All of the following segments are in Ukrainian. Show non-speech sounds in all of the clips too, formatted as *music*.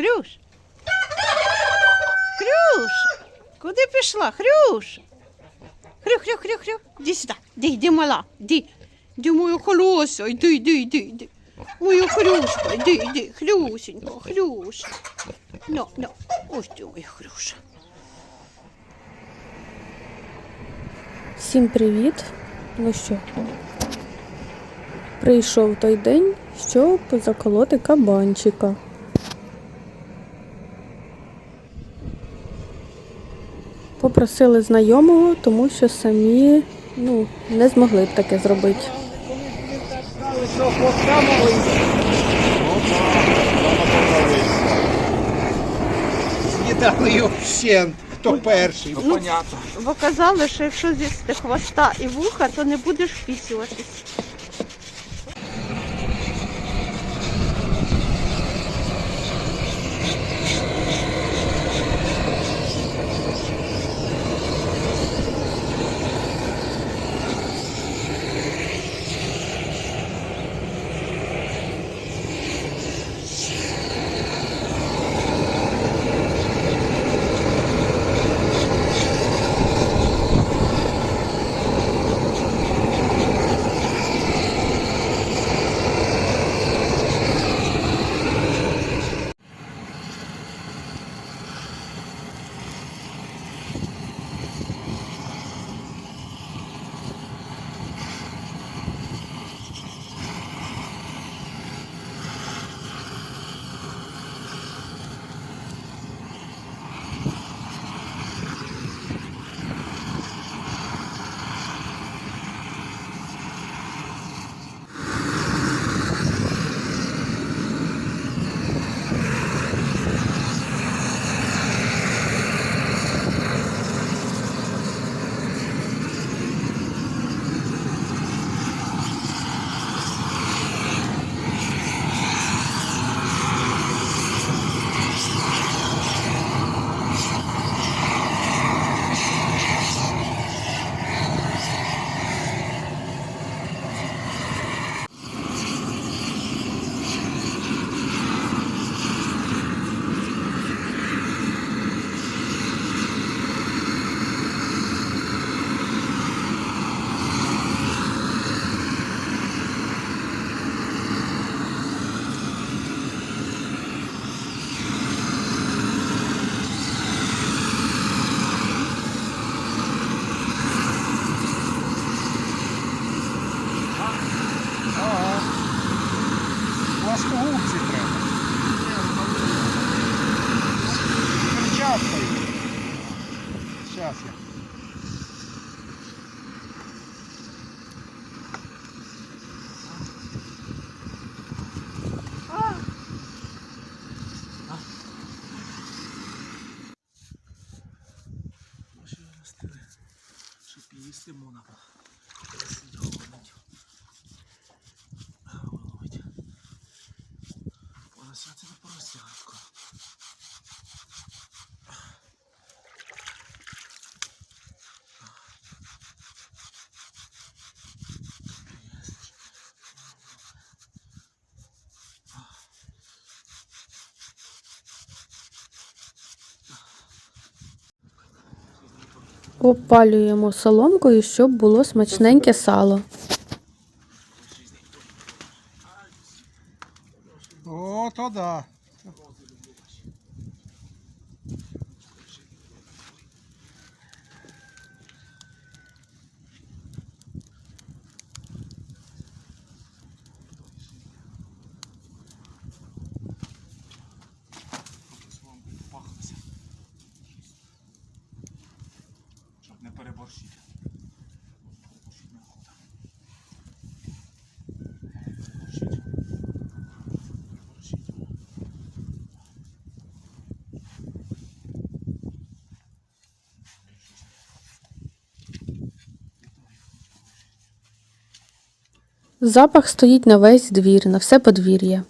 Хрюш. Хрюш. Куди пішла? Хрюш. Хрю, хрю, хрю, хрю. Іди сюди. Іди, іди, мала. Іди. Іди, моя холося. Іди, іди, іди, іди. Моя хрюшка, іди, іди. Хрюсенька, хрюш. Ну, ну. Ось ти моя хрюша. Всім привіт! Ну що, прийшов той день, щоб заколоти кабанчика. Попросили знайомого, тому що самі ну, не змогли б таке зробити. З'їдали його вщент. Хто перший? Ну, Бо казали, що якщо з'їсти хвоста і вуха, то не будеш впісюватись. Опалюємо соломкою, щоб було смачненьке сало. О, то да. Запах стоїть на весь двір, на все подвір'я.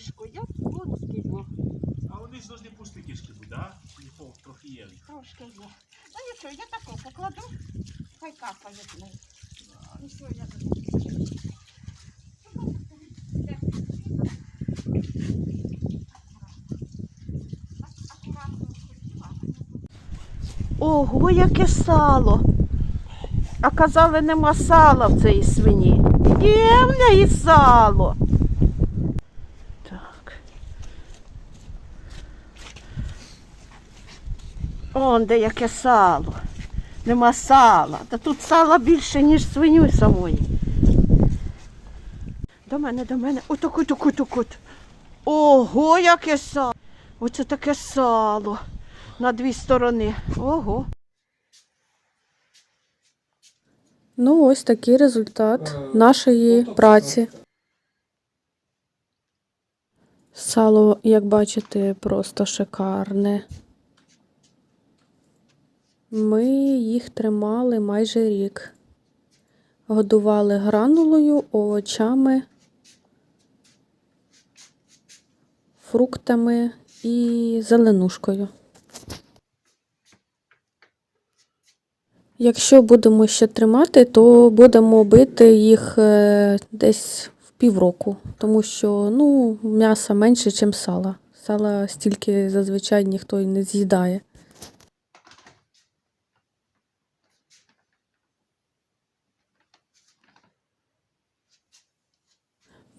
Кишку, я вон скільки. А вони ж должны пусті кишки бути, да? Трохи є? Трошки є. Ну нічого, я тако покладу, хай капає в неї. Ну все, я Ого, яке сало. А казали, нема сала в цій свині. Є в неї сало. Он де яке сало. Нема сала. Та тут сала більше, ніж свиню самої. До мене, до мене. Отак, отак, отак, от. Ого, яке сало. Оце таке сало. На дві сторони. Ого. Ну, ось такий результат нашої праці. Сало, як бачите, просто шикарне. Ми їх тримали майже рік. Годували гранулою, овочами, фруктами і зеленушкою. Якщо будемо ще тримати, то будемо бити їх е, десь в півроку, тому що ну, м'яса менше, ніж сала. Сала стільки зазвичай ніхто і не з'їдає.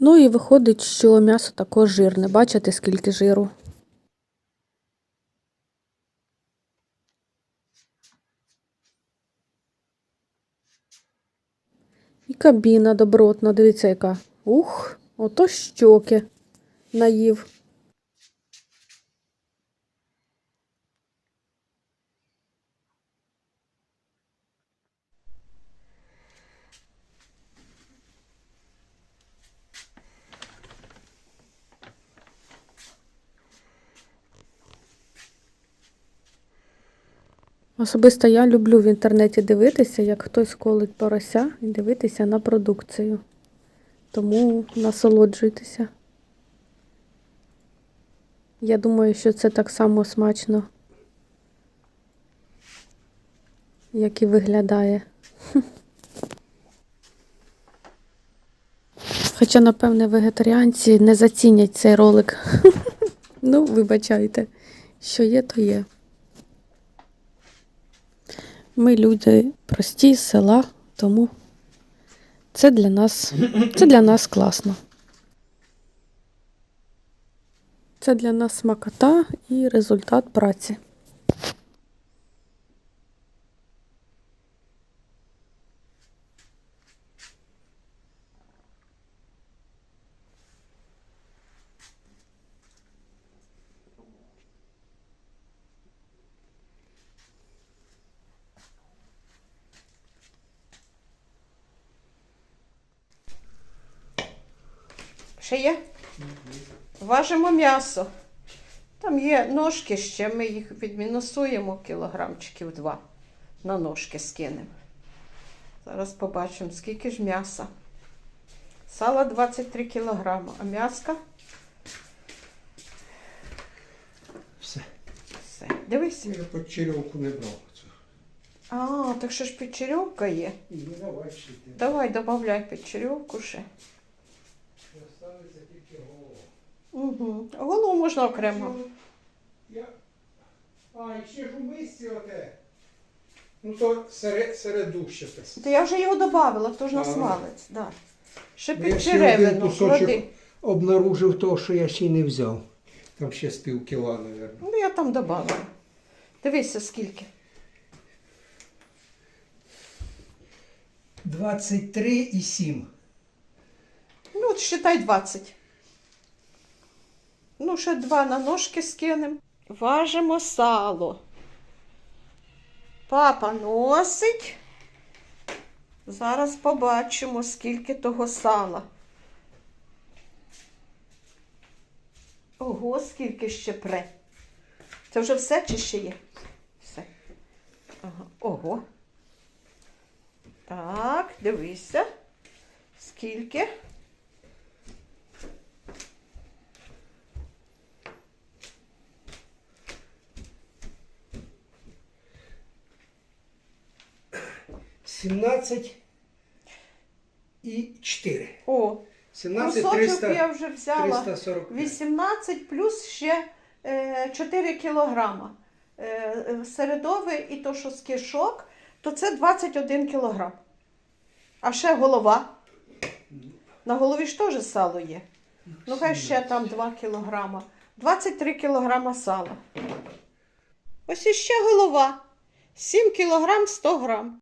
Ну і виходить, що м'ясо також жирне. Бачите, скільки жиру. І кабіна добротна, дивіться, яка. Ух, ото щоки наїв. Особисто я люблю в інтернеті дивитися, як хтось колить порося і дивитися на продукцію. Тому насолоджуйтеся. Я думаю, що це так само смачно, як і виглядає. *laughs* Хоча, напевне, вегетаріанці не зацінять цей ролик. *laughs* Ну, вибачайте, що є, то є. Ми люди прості з села, тому це для нас, це для нас класно. Це для нас смакота і результат праці. Ще є? Важимо м'ясо. Там є ножки ще, ми їх відмінусуємо кілограмчиків два. На ножки скинемо. Зараз побачимо, скільки ж м'яса. Сало 23 кілограми, а м'яска Все. все. Дивись. Я почерьовку не брав. А, так що ж печерьовка є. Ну, давай. Давай додай печерьовку ще. Угу. Голову можна окремо. Я... А, і ще ж у мисці оте. Ну то серед, ще пис. То я вже його додавала, хто ж на Ага. смалець. Да. Ще Ну, я під ще один черевину кусочок обнаружив того, що я ще й не взяв. Там ще з пів кіла, мабуть. Ну, я там додавала. Дивися, скільки. 23 і 7. Ну, от считай 20. Ну, ще два на ножки скинемо. Важимо сало. Папа носить. Зараз побачимо, скільки того сала. Ого, скільки ще пре. Це вже все чи ще є? Все. Ого. Так, дивися. Скільки? 17 і 4. О, 17 кусочок 300, я вже взяла. 345. 18 плюс ще е, 4 кілограма. Е, е, середове і то, що з кишок, то це 21 кілограм. А ще голова. На голові ж теж сало є. Ну, хай ще там 2 кілограма. 23 кілограма сала. Ось іще голова. 7 кілограм 100 грам.